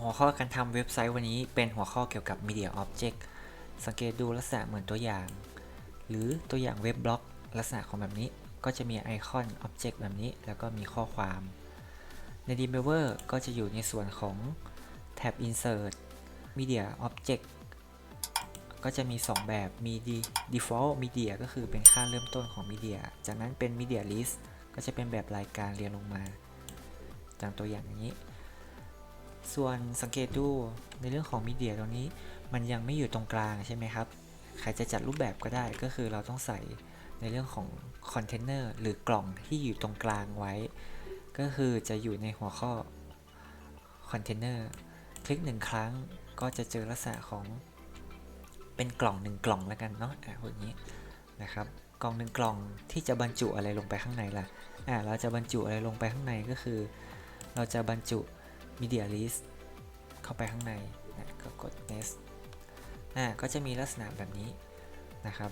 หัวข้อการทำเว็บไซต์วันนี้เป็นหัวข้อเกี่ยวกับ Media Object สังเกตดูลักษณะเหมือนตัวอย่าง หรือตัวอย่างเว็บบล็อก ลักษณะของแบบนี้ก็จะมีไอคอน Object แบบนี้ แล้วก็มีข้อความ ใน d e m e v e r ก็จะอยู่ในส่วนของแท็บ Insert Media Object ก็จะมี 2 แบบ มี de- default media ก็คือเป็นค่าเริ่มต้นของ media จากนั้นเป็น media list ก็จะเป็นแบบรายการเรียงลงมาจากตัวอย่างอย่างนี้ ส่วนสังเกตดูในเรื่องของมีเดียตรงนี้ มันยังไม่อยู่ตรงกลางใช่ไหมครับ ใครจะจัดรูปแบบก็ได้ก็คือเราต้องใส่ในเรื่องของคอนเทนเนอร์หรือกล่องที่อยู่ตรงกลางไว้ ก็คือจะอยู่ในหัวข้อคอนเทนเนอร์คลิกหนึ่งครั้งก็จะเจอลักษณะของเป็นกล่องหนึ่งกล่องแล้วกันเนาะอะพวกนี้นะครับกล่องหนึ่งกล่องที่จะบรรจุอะไรลงไปข้างในล่ะอะเราจะบรรจุอะไรลงไปข้างในก็คือ เราจะบรรจุ media list เข้าไปข้างในนะก็กด next อ่าก็จะมีลักษณะแบบนี้นะครับ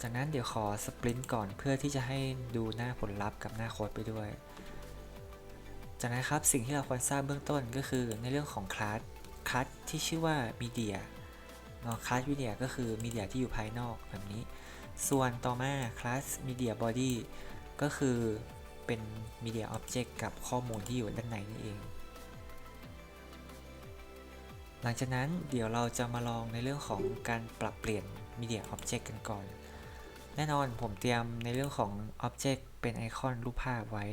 จากนั้นเดี๋ยวขอสปรินต์ก่อนเพื่อที่จะให้ดูหน้าผลลัพธ์กับหน้าโค้ดไปด้วย จากนั้นครับสิ่งที่เราควรทราบเบื้องต้นก็คือในเรื่องของคลาสคลาสที่ชื่อว่า media เนาะคลาส media ก็คือ media ที่อยู่ภายนอกแบบนี้ ส่วนต่อมาคลาส media body ก็คือ เป็น media object กับข้อมูลที่อยู่ด้านในนี่เอง หลังจากนั้นเดี๋ยวเราจะมาลองในเรื่องของการปรับเปลี่ยน media object กันก่อน แน่นอนผมเตรียมในเรื่องของ object เป็นไอคอนรูปภาพไว้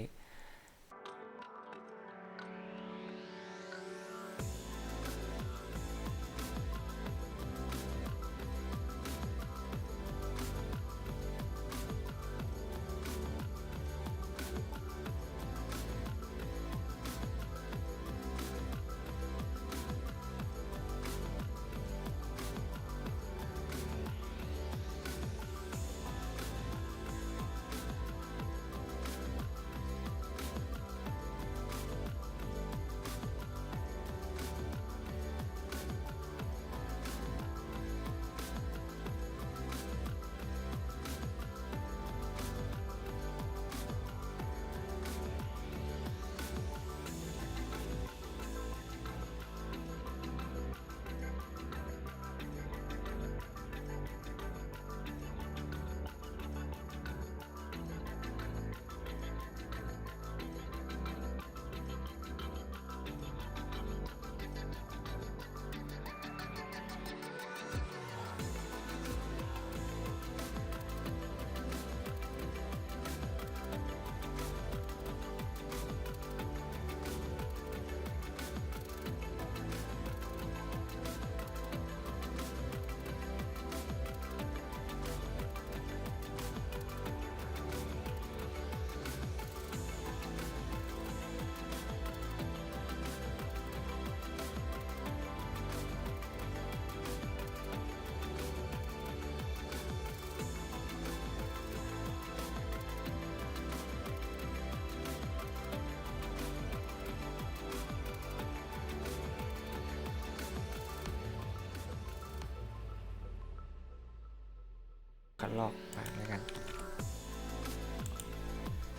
คัดลอกไปแล้วกัน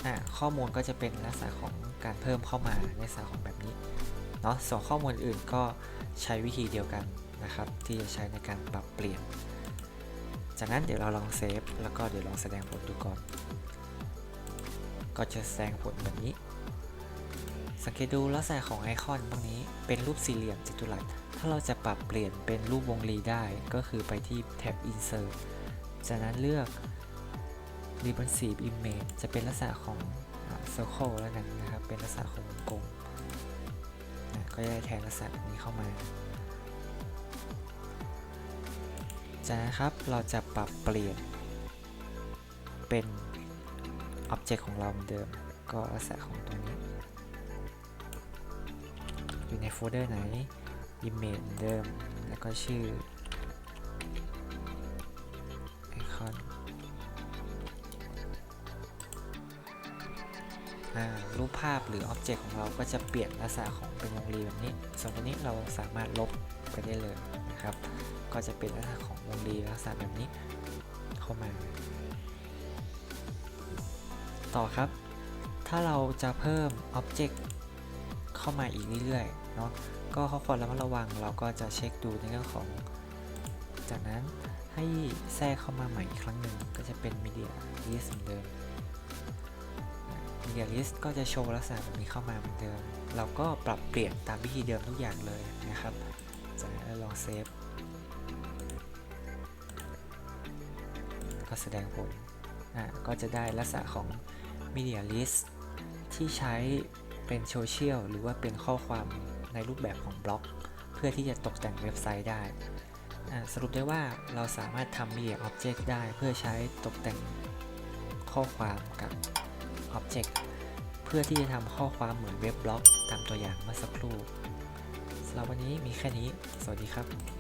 อ่าข้อมูลก็จะเป็นลักษณะของการเพิ่มเข้ามาในลักษณะของแบบนี้เนาะส่วนข้อมูลอื่นก็ใช้วิธีเดียวกันนะครับ ที่จะใช้ในการปรับเปลี่ยน จากนั้นเดี๋ยวเราลองเซฟแล้วก็เดี๋ยวลองแสดงผลดูก่อน ก็จะแสดงผลแบบนี้ สังเกตดูลักษณะของไอคอนตรงนี้เป็นรูปสี่เหลี่ยมจัตุรัสถ้าเราจะปรับเปลี่ยนเป็นรูปวงรีได้ก็คือไปที่แท็บ insert จากนั้นเลือก Responsive Image จะเป็นลักษณะของ Circle แล้วกันนะครับ เป็นลักษณะของวงกลมอะก็จะได้แทนลักษณะนี้เข้ามา จากนั้นครับเราจะปรับเปลี่ยน เป็น Object ของเราเหมือนเดิม ก็ลักษณะของตรงนี้ อยู่ในโฟลเดอร์ไหน Image เมือนเดิม แล้วก็ชื่อ รูปภาพหรือ Object ของเราก็จะเปลี่ยนลักษณะของเป็นวงรีแบบนี้ ส่วนตัวนี้เราสามารถลบไปได้เลยนะครับ ก็จะเป็นลักษณะของวงรีลักษณะแบบนี้เข้ามา ต่อครับ ถ้าเราจะเพิ่ม Object เข้าเข้ามาอีกเรื่อยๆเนาะก็ข้อควรระมัดระวังเราก็จะเช็คดูในเรื่องของ จากนั้นให้แทรกเข้ามาใหม่อีกครั้งหนึ่งก็จะเป็น Media List เหมือนเดิม Media List ก็จะโชว์ลักษณะแบบนี้เข้ามาเหมือนเดิม เราก็ปรับเปลี่ยนตามวิธีเดิมทุกอย่างเลยนะครับจากนั้นลองเซฟ ก็แสดงผล อะก็จะได้ลักษณะของ Media List ที่ใช้เป็นโซเชียลหรือว่าเป็นข้อความในรูปแบบของบล็อก เพื่อที่จะตกแต่งเว็บไซต์ได้อะสรุปได้ว่าเราสามารถทำ Media Object ได้เพื่อใช้ตกแต่งข้อความกับ Object เพื่อที่จะทำข้อความเหมือนเว็บบล็อก ตามตัวอย่างเมื่อสักครู่สำหรับวันนี้มีแค่นี้ สวัสดีครับ